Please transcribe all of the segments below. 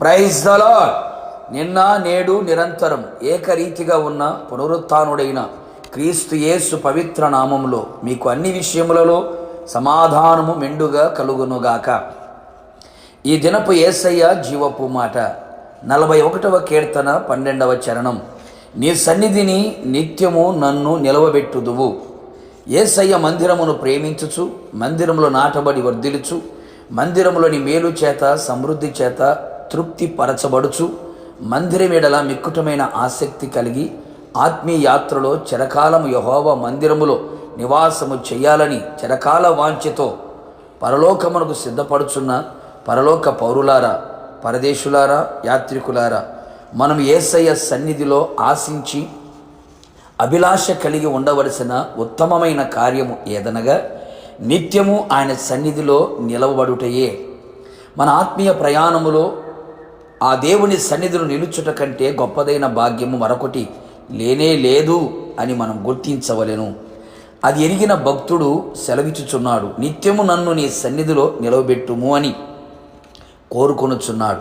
Praise the నిన్న నేడు నిరంతరం ఏకరీతిగా ఉన్న పునరుత్నుడైన క్రీస్తు యేసు పవిత్ర నామంలో మీకు అన్ని విషయములలో సమాధానము మెండుగా కలుగునుగాక. ఈ దినపు ఏసయ్య జీవపు మాట. నలభై ఒకటవ కీర్తన పన్నెండవ చరణం. నీ సన్నిధిని నిత్యము నన్ను నిలవబెట్టుదువు. ఏసయ్య మందిరమును ప్రేమించుచు మందిరములో నాటబడి వర్ధిలుచు మందిరములోని మేలు చేత సమృద్ధి చేత తృప్తిపరచబడుచు. పరచబడుచు మందిరమేడల మిక్కుటమైన ఆసక్తి కలిగి ఆత్మీయాత్రలో చిరకాలము యహోవ మందిరములో నివాసము చేయాలని చిరకాల వాంఛతో పరలోకమునకు సిద్ధపడుచున్న పరలోక పౌరులారా పరదేశులారా యాత్రికులారా మనం ఏసయ్య సన్నిధిలో ఆశించి అభిలాష కలిగి ఉండవలసిన ఉత్తమమైన కార్యము ఏదనగా నిత్యము ఆయన సన్నిధిలో నిలవబడుటయే. మన ఆత్మీయ ప్రయాణములో ఆ దేవుని సన్నిధిలో నిలుచుట కంటే గొప్పదైన భాగ్యము మరొకటి లేనే లేదు అని మనం గుర్తించవలెను. అది ఎరిగిన భక్తుడు సెలవిచ్చుచున్నాడు నిత్యము నన్ను నీ సన్నిధిలో నిలవబెట్టుము అని కోరుకొనుచున్నాడు.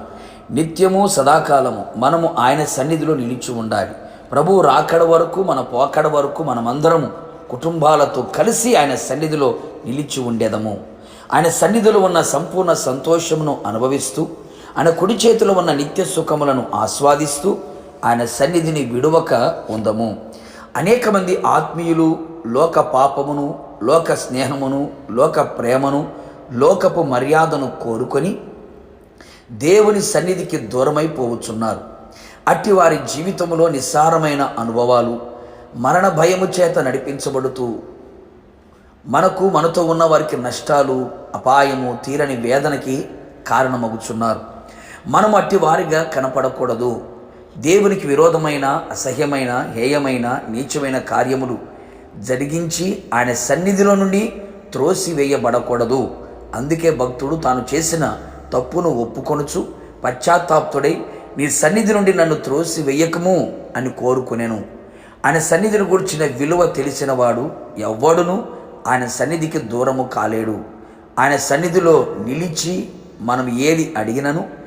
నిత్యము సదాకాలము మనము ఆయన సన్నిధిలో నిలిచి ఉండాలి. ప్రభు రాకడ వరకు మన పోకడ వరకు మనమందరము కుటుంబాలతో కలిసి ఆయన సన్నిధిలో నిలిచి ఉండేదము. ఆయన సన్నిధిలో ఉన్న సంపూర్ణ సంతోషమును అనుభవిస్తూ ఆయన కుడి చేతిలో ఉన్న నిత్య సుఖములను ఆస్వాదిస్తూ ఆయన సన్నిధిని విడువక ఉందము. అనేక మంది ఆత్మీయులు లోక పాపమును లోక స్నేహమును లోక ప్రేమను లోకపు మర్యాదను కోరుకొని దేవుని సన్నిధికి దూరమైపోవచ్చున్నారు అట్టి వారి జీవితంలో నిస్సారమైన అనుభవాలు మరణ భయము చేత నడిపించబడుతూ మనకు మనతో ఉన్న వారికి నష్టాలు అపాయము తీరని వేదనకి కారణమగుచున్నారు. మనం అట్టి వారిగా కనపడకూడదు. దేవునికి విరోధమైన అసహ్యమైన హేయమైన నీచమైన కార్యములు జరిగించి ఆయన సన్నిధిలో నుండి త్రోసివేయబడకూడదు. అందుకే భక్తుడు తాను చేసిన తప్పును ఒప్పుకొనుచు పశ్చాత్తాప్తుడై నీ సన్నిధి నుండి నన్ను త్రోసి వెయ్యకము అని కోరుకునేను. ఆయన సన్నిధిని గురించిన విలువ తెలిసినవాడు ఎవ్వడును ఆయన సన్నిధికి దూరము కాలేడు. ఆయన సన్నిధిలో నిలిచి మనం ఏది అడిగినను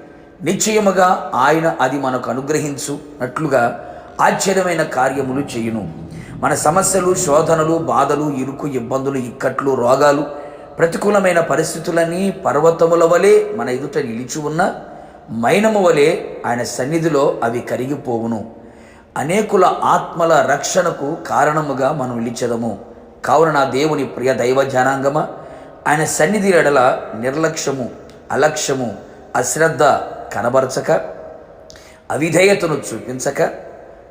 నిశ్చయముగా ఆయన అది మనకు అనుగ్రహించునట్లుగా ఆశ్చర్యమైన కార్యములు చేయును. మన సమస్యలు శోధనలు బాధలు ఇరుకు ఇబ్బందులు ఇక్కట్లు రోగాలు ప్రతికూలమైన పరిస్థితులన్నీ పర్వతముల వలె మన ఎదుట నిలిచి ఉన్న మైనము వలె ఆయన సన్నిధిలో అవి కరిగిపోవును. అనేకుల ఆత్మల రక్షణకు కారణముగా మనం నిలిచెదము. కావున నా దేవుని ప్రియ దైవ జనాంగమ ఆయన సన్నిధి ఎడల నిర్లక్ష్యము అలక్ష్యము అశ్రద్ధ కనబరచక అవిధేయతను చూపించక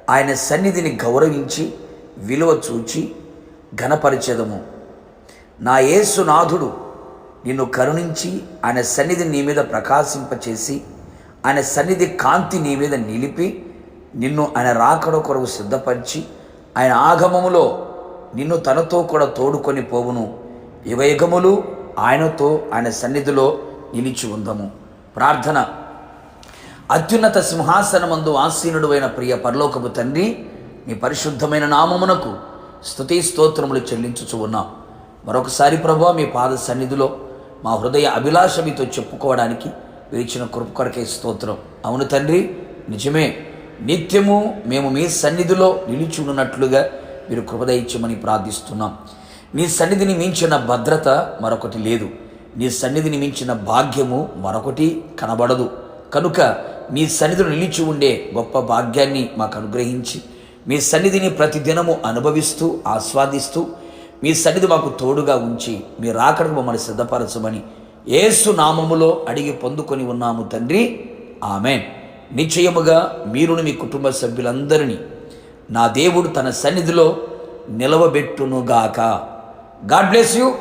ఆయన సన్నిధిని గౌరవించి విలువ చూచి ఘనపరిచెదము. నా యేసునాథుడు నిన్ను కరుణించి ఆయన సన్నిధి నీ మీద ప్రకాశింపచేసి ఆయన సన్నిధి కాంతి నీ మీద నిలిపి నిన్ను ఆయన రాకడ కొరకు సిద్ధపరిచి ఆయన ఆగమములో నిన్ను తనతో కూడా తోడుకొని పోవును. యుగయుగములు ఆయనతో ఆయన సన్నిధిలో నిలిచి ఉందము. ప్రార్థన. అత్యున్నత సింహాసనమందు ఆసీనుడు అయిన ప్రియ పరలోకపు తండ్రి మీ పరిశుద్ధమైన నామమునకు స్థుతి స్తోత్రములు చెల్లించుచు ఉన్నాం. మరొకసారి ప్రభు మీ పాద సన్నిధిలో మా హృదయ అభిలాష మీతో చెప్పుకోవడానికి విరిచిన కృప కొరకే స్తోత్రం. అవును తండ్రి నిజమే. నిత్యము మేము మీ సన్నిధిలో నిలిచి ఉన్నట్లుగా మీరు కృపదయించమని ప్రార్థిస్తున్నాం. నీ సన్నిధిని మించిన భద్రత మరొకటి లేదు. నీ సన్నిధిని మించిన భాగ్యము మరొకటి కనబడదు. కనుక మీ సన్నిధిలో నిలిచి ఉండే గొప్ప భాగ్యాన్ని మాకు అనుగ్రహించి మీ సన్నిధిని ప్రతిదినము అనుభవిస్తూ ఆస్వాదిస్తూ మీ సన్నిధి మాకు తోడుగా ఉంచి మీ రాకడకు మమ్మల్ని సిద్ధపరచమని ఏసు నామములో అడిగి పొందుకొని ఉన్నాము తండ్రి. ఆమె నిశ్చయముగా మీరును మీ కుటుంబ సభ్యులందరినీ నా దేవుడు తన సన్నిధిలో నిలవబెట్టునుగాక. God bless you.